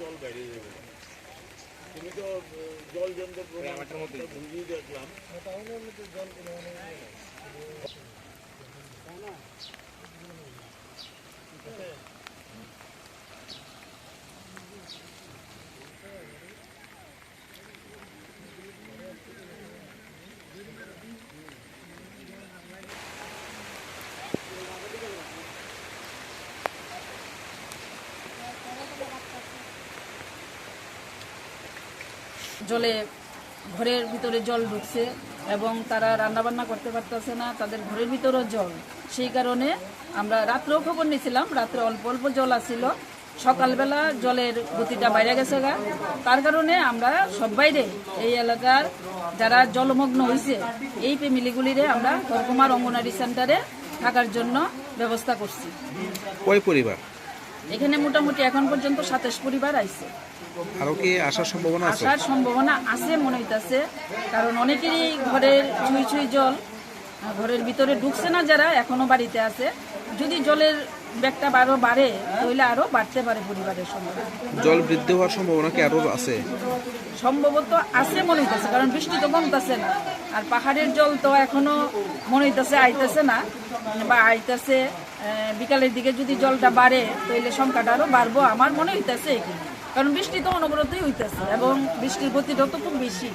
জল বাইরে যাবে। তুমি তো জল জমতে বুঝিয়ে দেখলাম। জলে ঘরের ভিতরে জল ঢুকছে এবং তারা রান্নাবান্না করতে পারতেছে না, তাদের ঘরের ভিতরেও জল। সেই কারণে আমরা রাত্রেও খবর নিয়েছিলাম, রাত্রে অল্প অল্প জল আসছিল। সকালবেলা জলের গতিটা বাইরে গেছে গা। তার কারণে আমরা সব বাইরে এই এলাকার যারা জলমগ্ন হয়েছে এই ফ্যামিলিগুলিরে আমরা হরকুমার অঙ্গনারী সেন্টারে থাকার জন্য ব্যবস্থা করছি। পরিবার? এখানে মোটামুটি এখন পর্যন্ত সাতাশ পরিবার আইছে। আরও কি আসার সম্ভাবনা আছে? আসার সম্ভাবনা আছে মনে হইতাছে। কারণ অনেকেরই ঘরের ছুঁই ছুঁই জল ঘরের ভিতরে ঢুকছে না যারা এখনও বাড়িতে আছে। যদি জলের ব্যাগটা আরও বাড়ে তাহলে আরও বাড়তে পারে পরিবারের সঙ্গে জল বৃদ্ধি হওয়ার সম্ভাবনা কি আরও আছে? সম্ভবত আছে মনে হইতেছে কারণ বৃষ্টি তো কমতেছে না। আর পাহাড়ের জল তো এখনও মনে হইতেছে আইতেছে না। বা আইতেছে বিকালের দিকে যদি জলটা বাড়ে তাহলে সংখ্যাটা আরও বাড়বো। আমার মনে হইতেছে এখানে কারণ বৃষ্টি তো অনবরতই হইতেছে এবং বৃষ্টির গতিটাও তো খুব বেশি।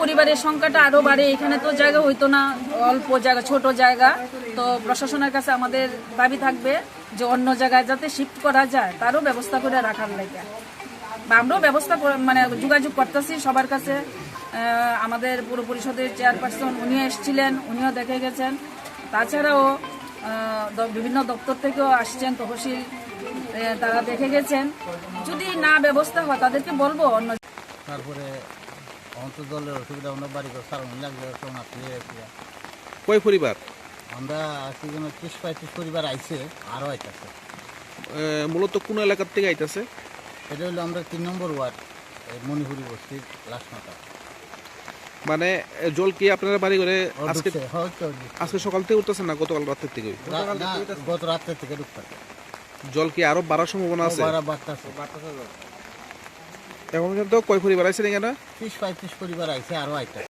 পরিবারের সংখ্যাটা আরও বাড়ে। এখানে তো জায়গা হইতো না, অল্প জায়গা, ছোট জায়গা। তো প্রশাসনের কাছে আমাদের দাবি থাকবে যে অন্য জায়গায় যাতে শিফট করা যায়, তারও ব্যবস্থা করে রাখার লাগে। বা আমরাও ব্যবস্থা মানে যোগাযোগ করতেছি সবার কাছে। আমাদের পুরো পরিষদের চেয়ারপারসন উনিও এসেছিলেন, উনিও দেখে গেছেন। তাছাড়াও বিভিন্ন দপ্তর থেকেও আসছেন তহসিল তারা দেখে গেছেন। যদি না ব্যবস্থা হয় তাদেরকে বলব অন্য তারপরে অন্ত জলের অসুবিধা আমরা বাড়ি করে সারানো আসলে কয় পরিবার? আমরা আজকে যেন ত্রিশ পঁয়ত্রিশ পরিবার আইছে আরও আইতেছে। মূলত কোন এলাকার থেকে আইতাছে? এটা হলো আমরা তিন নম্বর ওয়ার্ড মণিপুরি বস্তির লাস্ট মাথা। মানে জল কি আপনারা বাড়ি করে আজকে আজকে সকাল থেকে উঠতেছে না গতকাল রাতের থেকে? গত রাতের থেকে জল কি আরও বাড়ার সম্ভাবনা আছে? এখন পর্যন্ত কয় পরিবার আছে এখানে? ত্রিশ পঁয়ত্রিশ পরিবার আছে আরও আইতে